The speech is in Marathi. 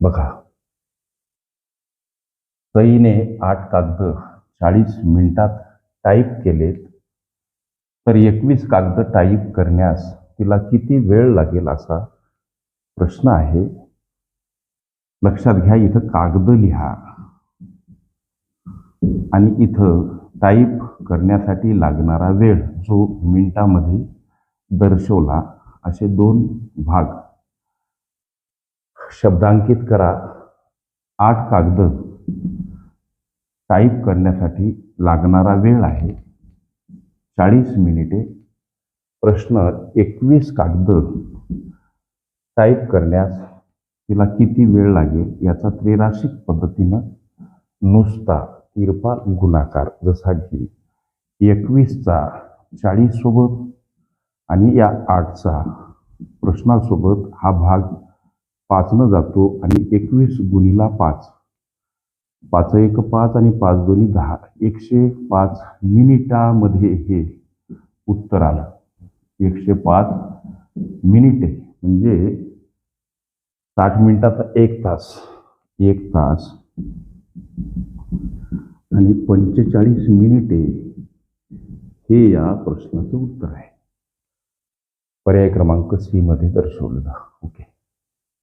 बघा. कईने आठ कागद चाळीस मिनिटात टाईप केलेत. तर एकवीस कागद टाईप करण्यास तिला किती वेळ लागेल असा प्रश्न आहे. लक्षात घ्या इथं कागद लिहा. आणि इथं टाईप करण्यासाठी लागणारा वेळ जो मिनिटामध्ये दर्शवला असे दोन भाग शब्दांकित करा. आठ कागद टाईप करण्यासाठी लागणारा वेळ आहे. चाळीस मिनिटे. प्रश्न एकवीस कागद टाईप करण्यास तिला किती वेळ लागेल याचा त्रिराशिक पद्धतीनं नुसता तिरपा गुणाकार जसा की एकवीसचा चाळीससोबत आणि या आठचा प्रश्नासोबत हा भाग पाचनं जातो आणि एकवीस गुणीला पाच. पाच एक पाच आणि पाच दोन्ही दहा. एकशे पाच मिनिटामध्ये हे उत्तर आलं. एकशे पाच मिनिटे म्हणजे साठ मिनिटाचा एक तास. एक तास. आणि पंचेचाळीस मिनिटे हे या प्रश्नाचं उत्तर आहे. पर्याय क्रमांक सी मध्ये दर्शवलेला. ओके.